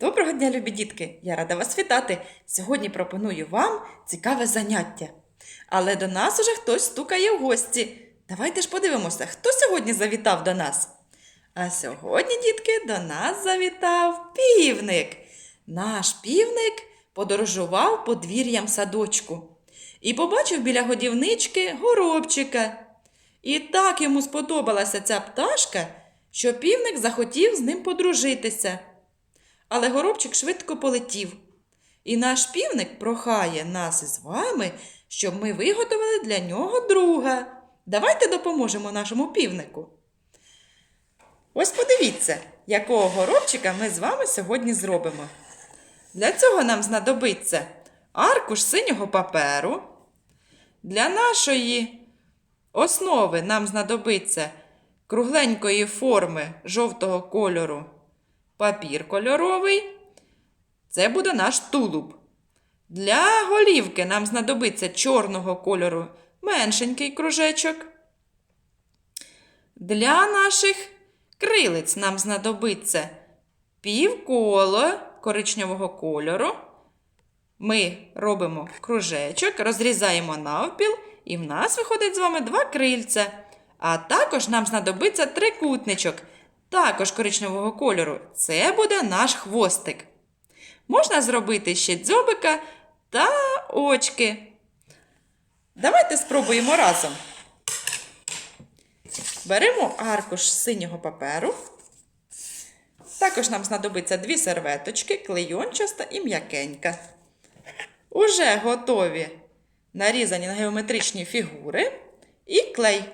Доброго дня, любі дітки! Я рада вас вітати. Сьогодні пропоную вам цікаве заняття. Але до нас уже хтось стукає в гості. Давайте ж подивимося, хто сьогодні завітав до нас. А сьогодні, дітки, до нас завітав півник. Наш півник подорожував подвір'ям садочку і побачив біля годівнички горобчика. І так йому сподобалася ця пташка, що півник захотів з ним подружитися. Але горобчик швидко полетів. І наш півник прохає нас із вами, щоб ми виготовили для нього друга. Давайте допоможемо нашому півнику. Ось подивіться, якого горобчика ми з вами сьогодні зробимо. Для цього нам знадобиться аркуш синього паперу. Для нашої основи нам знадобиться кругленької форми жовтого кольору папір кольоровий. Це буде наш тулуб. Для голівки нам знадобиться чорного кольору меншенький кружечок. Для наших крилиць нам знадобиться півколо коричневого кольору. Ми робимо кружечок, розрізаємо навпіл, і в нас виходить з вами два крильця. А також нам знадобиться трикутничок, також коричневого кольору. Це буде наш хвостик. Можна зробити ще дзьобика та очки. Давайте спробуємо разом. Беремо аркуш синього паперу. Також нам знадобиться дві серветочки, клейончаста і м'якенька. Уже готові нарізані на геометричні фігури і клей.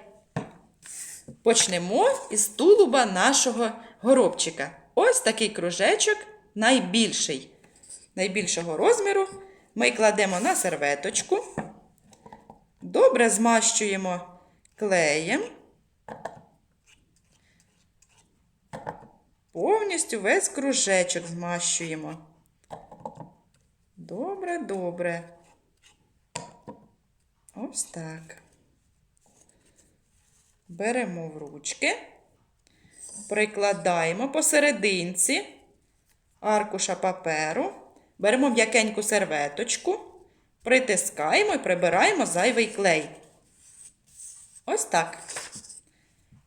Почнемо із тулуба нашого горобчика. Ось такий кружечок найбільший. Найбільшого розміру ми кладемо на серветочку. Добре змащуємо клеєм. Повністю весь кружечок змащуємо. Добре, добре. Ось так. Беремо в ручки, прикладаємо посерединці аркуша паперу, беремо м'якеньку серветочку, притискаємо і прибираємо зайвий клей. Ось так.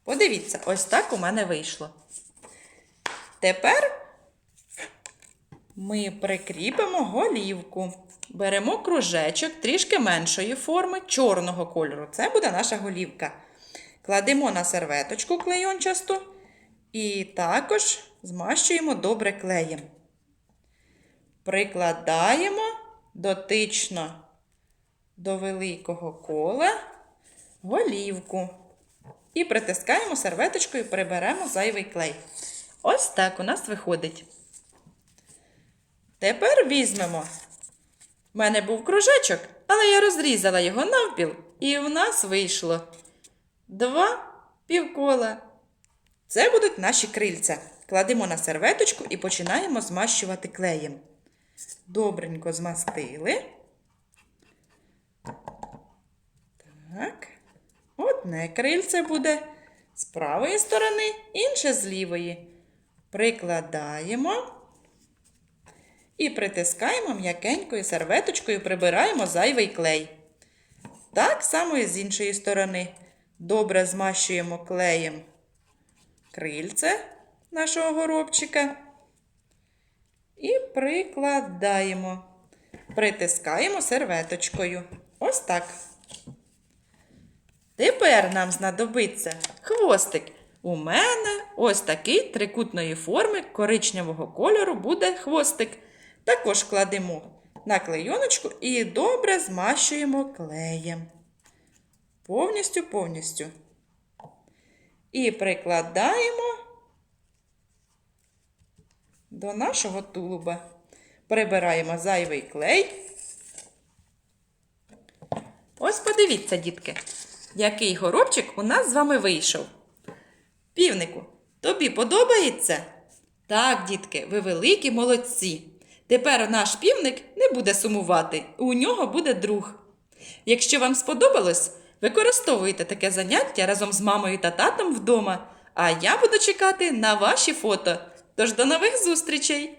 Подивіться, ось так у мене вийшло. Тепер ми прикріпимо голівку. Беремо кружечок трішки меншої форми, чорного кольору. Це буде наша голівка. Кладемо на серветочку клейончасту і також змащуємо добре клеєм. Прикладаємо дотично до великого кола голівку. І притискаємо серветочкою, приберемо зайвий клей. Ось так у нас виходить. Тепер візьмемо. У мене був кружечок, але я розрізала його навпіл, і в нас вийшло два півкола. Це будуть наші крильця. Кладемо на серветочку і починаємо змащувати клеєм. Добренько змастили. Так. Одне крильце буде з правої сторони, інше з лівої. Прикладаємо і притискаємо м'якенькою серветочкою, прибираємо зайвий клей. Так само і з іншої сторони. Добре змащуємо клеєм крильце нашого горобчика. І прикладаємо, притискаємо серветочкою. Ось так. Тепер нам знадобиться хвостик. У мене ось такий трикутної форми коричневого кольору буде хвостик. Також кладемо на клейоночку і добре змащуємо клеєм. Повністю, повністю. І прикладаємо до нашого тулуба. Прибираємо зайвий клей. Ось подивіться, дітки, який горобчик у нас з вами вийшов. Півнику, тобі подобається? Так, дітки, ви великі молодці. Тепер наш півник не буде сумувати, у нього буде друг. Якщо вам сподобалось, використовуйте таке заняття разом з мамою та татом вдома, а я буду чекати на ваші фото. Тож до нових зустрічей!